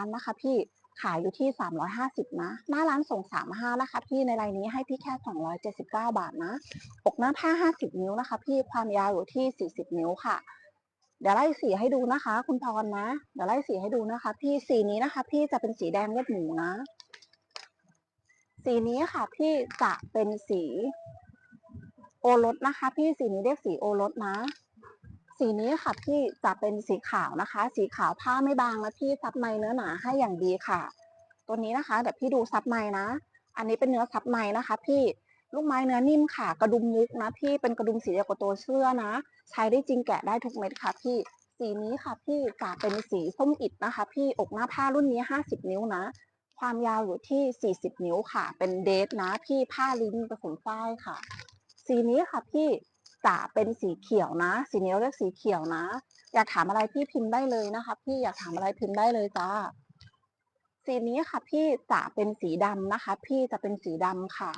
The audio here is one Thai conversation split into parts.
านนะคะพี่ขายอยู่ที่ 350 นะ หน้าร้านส่ง 35 นะคะ พี่ในรายนี้ให้พี่แค่ 279 บาทนะอกหน้าผ้า 50 นิ้วนะคะ พี่ความยาวอยู่ที่ 40 นิ้วค่ะ เดี๋ยวไล่สีให้ดูนะคะ คุณพรนะ เดี๋ยวไล่สีให้ดูนะคะ พี่สีนี้นะคะ พี่จะเป็นสีแดงเลือดหมูนะ สีนี้ค่ะ พี่จะเป็นสีโอรสนะคะ พี่สีนี้เรียกสีโอรสนะ สีนี้ค่ะพี่จะเป็นสีขาวนะคะ สีขาวผ้าไม่บางและพี่ซับในเนื้อหนาให้อย่างดีค่ะ ตัวนี้นะคะเดี๋ยวพี่ดูซับในนะ อันนี้เป็นเนื้อซับในนะคะ พี่ลูกไม้เนื้อนิ่มค่ะ กระดุมมุกนะ พี่เป็นกระดุมสีเดียวกับตัวเสื้อนะ ใช้ได้จริงแกะได้ทุกเม็ดค่ะ พี่สีนี้ค่ะ พี่จะเป็นสีส้มอิดนะคะ พี่อกหน้าผ้ารุ่นนี้ 50 นิ้วนะ ความยาวอยู่ที่ 40 นิ้วค่ะ เป็นเดทนะ พี่ผ้าลิ้นผสมฝ้ายค่ะ สีนี้ค่ะพี่ จะเป็นสีเขียวนะ สีนี้เรียกสีเขียวนะ อยากถามอะไรพี่พิมพ์ได้เลยนะคะ พี่อยากถามอะไรพิมพ์ได้เลยจ้า สีนี้ค่ะ พี่จะเป็นสีดำนะคะ พี่จะเป็นสีดำค่ะ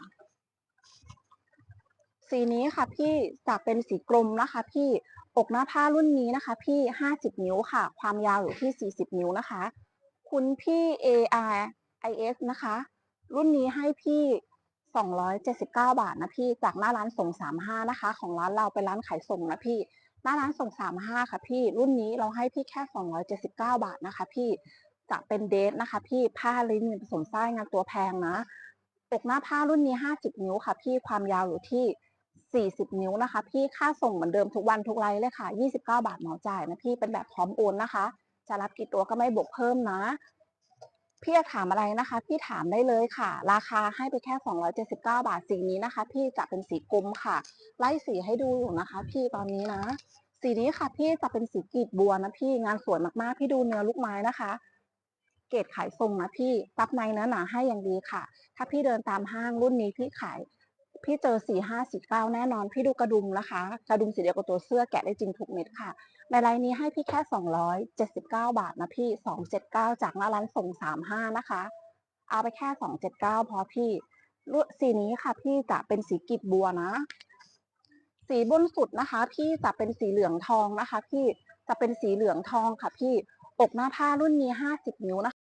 สีนี้ค่ะ พี่จะเป็นสีกลมนะคะ พี่อกหน้าผ้ารุ่นนี้นะคะ พี่50นิ้วค่ะ ความยาวอยู่ที่40นิ้วนะคะ คุณพี่ AR IS นะคะ รุ่นนี้ให้พี่ 279 บาทนะพี่ จากหน้าร้านส่ง 35 นะคะ ของร้านเราเป็นร้านขายส่งนะพี่ หน้าร้านส่ง 35 ค่ะพี่ รุ่นนี้เราให้พี่แค่ 279 บาทนะคะ พี่ จะเป็นเดทนะคะ พี่ผ้าลิ้นผสมฝ้งานตัวแพงนะอกหน้าผ้ารุ่นนี้ 50 นิ้วค่ะพี่ ความยาวอยู่ที่ 40 นิ้วนะคะ พี่ค่าส่งเหมือนเดิมทุกวันทุกไลน์เลยค่ะ 29 บาทเหมาจ่ายนะพี่ เป็นแบบพร้อมโอนนะคะ จะรับกี่ตัวก็ไม่บวกเพิ่มนะ พี่จะถามอะไรนะคะ พี่ถามได้เลยค่ะ ราคาให้ไปแค่ 279 บาทสีนี้นะคะ พี่จะเป็นสีกลมค่ะ ไล่สีให้ดูอยู่นะคะ พี่ตอนนี้นะ สีนี้ค่ะ พี่จะเป็นสีกลีบบัวนะพี่งานสวยมากๆ พี่ดูเนื้อลูกไม้นะคะเกรดขายทรงนะพี่ซับในเนื้อหนาให้อย่างดีค่ะ ถ้าพี่เดินตามห้างรุ่นนี้พี่ขาย พี่เจอสี่ห้าสี่เก้าแน่นอน พี่ดูกระดุมนะคะ กระดุมสีเดียวกับตัวเสื้อแกะได้จริงทุกเม็ดค่ะ ในไลน์นี้ให้พี่แค่สองร้อยเจ็ดสิบเก้าบาทนะพี่สองเจ็ดเก้าจากหน้าร้านส่งสามห้านะคะ เอาไปแค่สองเจ็ดเก้าพอพี่รุ่นสีนี้ค่ะพี่จะเป็นสีกลีบบัวนะ สีบนสุดนะคะ พี่จะเป็นสีเหลืองทองนะคะ พี่จะเป็นสีเหลืองทองค่ะ พี่อกหน้าผ้ารุ่นนี้ห้าสิบนิ้วนะคะ